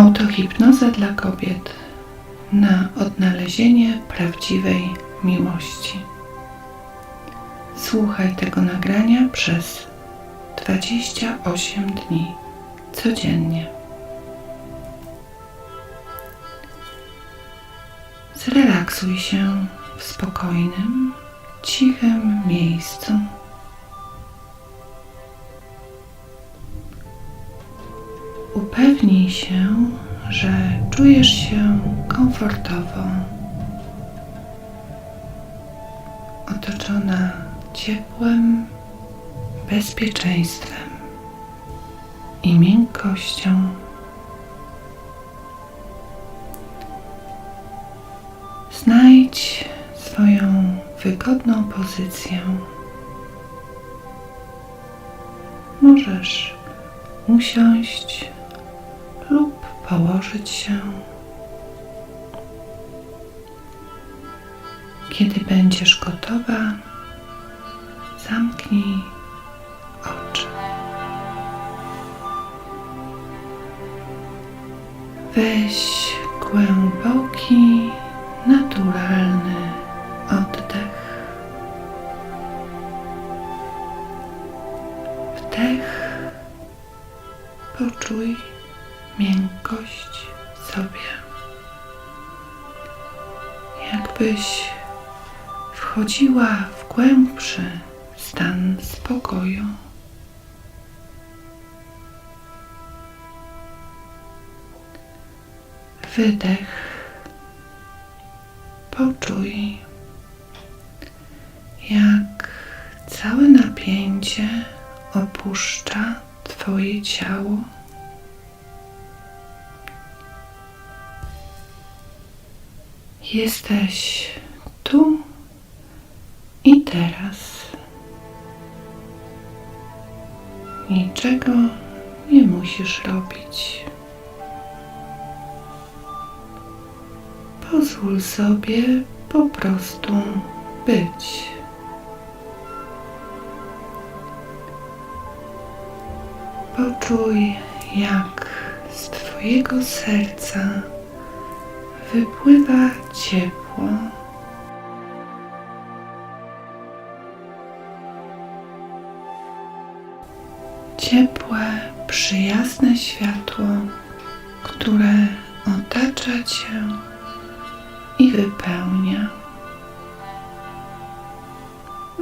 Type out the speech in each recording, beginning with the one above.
Autohipnoza dla kobiet na odnalezienie prawdziwej miłości. Słuchaj tego nagrania przez 28 dni codziennie. Zrelaksuj się w spokojnym, cichym miejscu. Upewnij się, że czujesz się komfortowo, otoczona ciepłem, bezpieczeństwem i miękkością. Znajdź swoją wygodną pozycję. Możesz usiąść położyć się. Kiedy będziesz gotowa, zamknij oczy. Weź głęboki, naturalny oddech. Jakbyś wchodziła w głębszy stan spokoju. Wydech. Poczuj, jak całe napięcie opuszcza Twoje ciało. Jesteś tu i teraz. Niczego nie musisz robić. Pozwól sobie po prostu być. Poczuj, jak z Twojego serca wypływa ciepło. Ciepłe, przyjazne światło, które otacza Cię i wypełnia.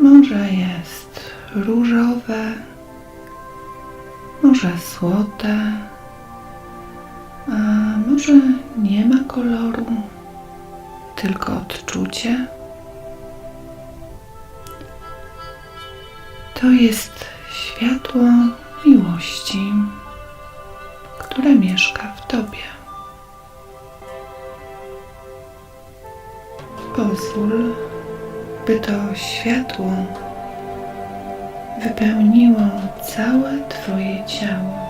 Może jest różowe, może złote, a może nie ma koloru, tylko odczucie. To jest światło miłości, które mieszka w Tobie. Pozwól, by to światło wypełniło całe Twoje ciało.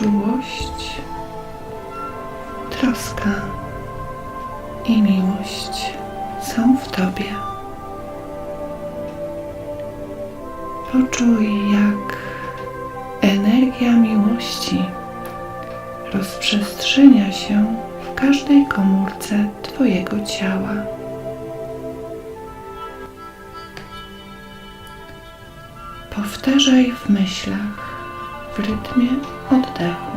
Czułość, troska i miłość są w Tobie. Poczuj, jak energia miłości rozprzestrzenia się w każdej komórce Twojego ciała. Powtarzaj w myślach w rytmie oddechu.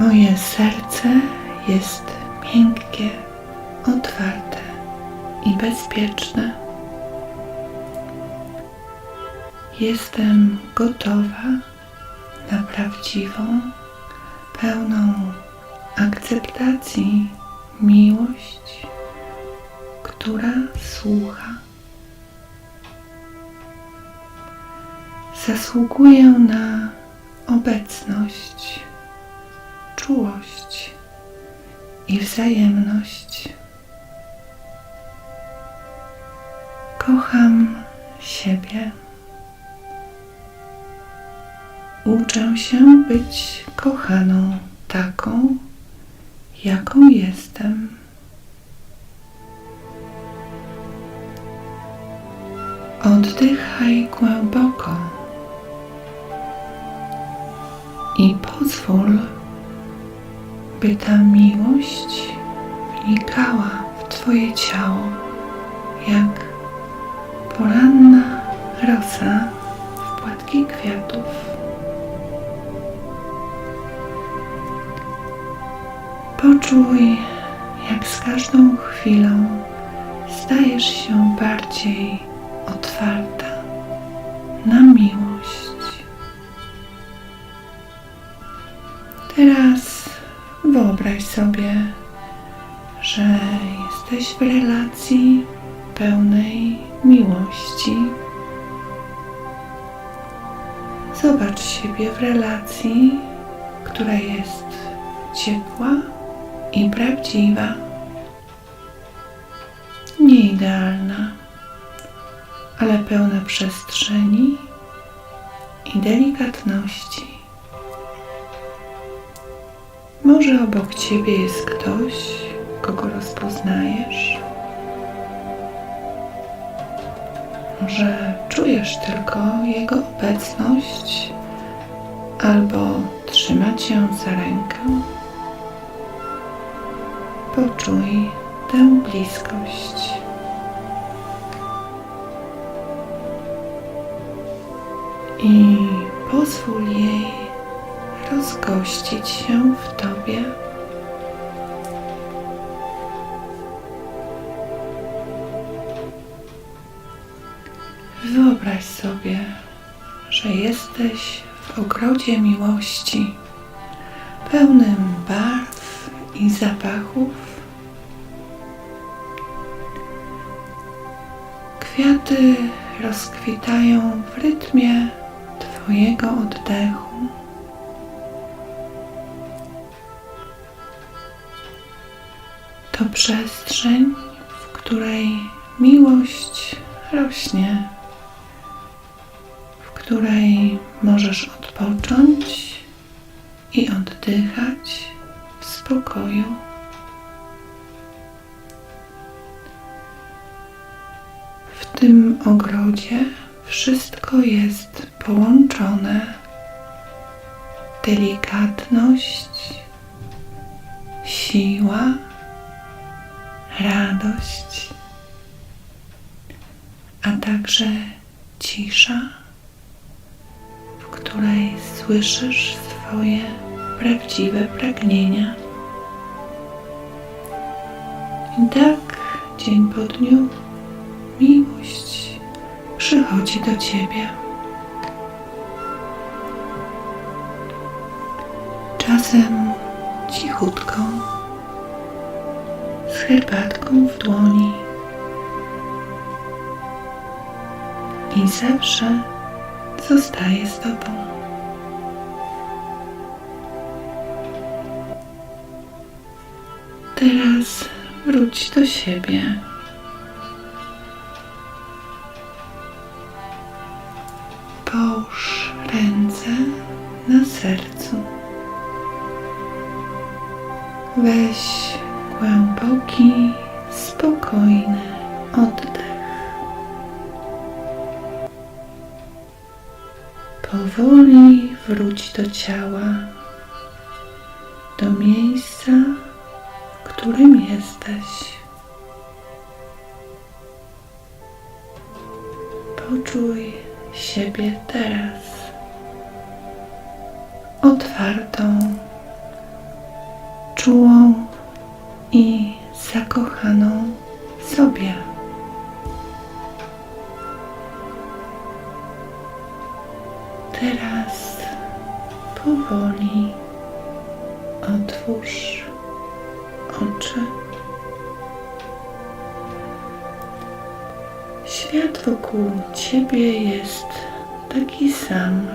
Moje serce jest miękkie, otwarte i bezpieczne. Jestem gotowa na prawdziwą, pełną akceptacji miłość, która słucha. Zasługuję na obecność, czułość i wzajemność. Kocham siebie. Uczę się być kochaną taką, jaką jestem. Oddychaj głęboko i pozwól, by ta miłość wnikała w Twoje ciało jak poranna rosa w płatki kwiatów. Poczuj, jak z każdą chwilą stajesz się bardziej otwarta na miłość. Teraz wyobraź sobie, że jesteś w relacji pełnej miłości. Zobacz siebie w relacji, która jest ciepła i prawdziwa. Nie idealna, ale pełna przestrzeni i delikatności. Może obok ciebie jest ktoś, kogo rozpoznajesz. Może czujesz tylko jego obecność albo trzyma cię za rękę. Poczuj tę bliskość. I pozwól jej rozgościć się w tobie. Wyobraź sobie, że jesteś w ogrodzie miłości, pełnym barw i zapachów. Kwiaty rozkwitają w rytmie Twojego oddechu. To przestrzeń, w której miłość rośnie, w której możesz odpocząć i oddychać w spokoju. W tym ogrodzie wszystko jest połączone. Delikatność, siła, radość, a także cisza, w której słyszysz swoje prawdziwe pragnienia. I tak dzień po dniu miłość przychodzi do ciebie. Czasem cichutko, z herbatką w dłoni. I zawsze zostaje z tobą. Teraz wróć do siebie. Weź głęboki, spokojny oddech. Powoli wróć do ciała, do miejsca, w którym jesteś. Poczuj siebie teraz otwartą, czułą i zakochaną w sobie. Teraz powoli otwórz oczy. Świat wokół ciebie jest taki sam,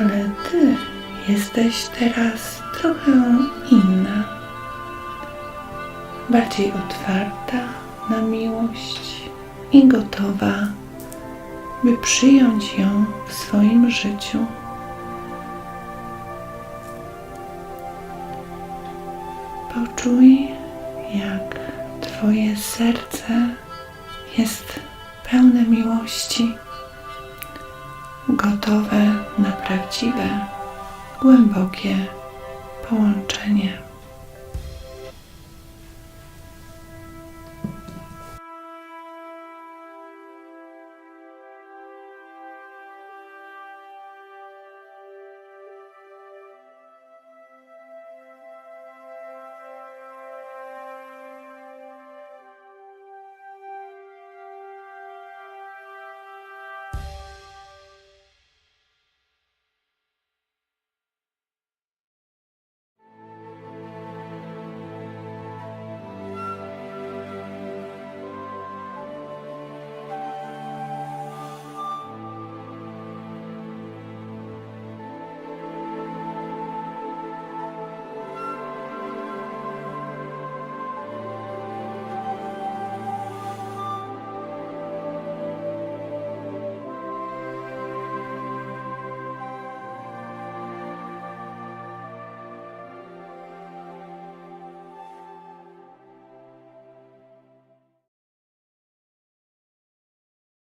ale ty jesteś teraz trochę inna, bardziej otwarta na miłość i gotowa, by przyjąć ją w swoim życiu. Poczuj, jak Twoje serce jest pełne miłości, gotowe na prawdziwe, głębokie połączenie.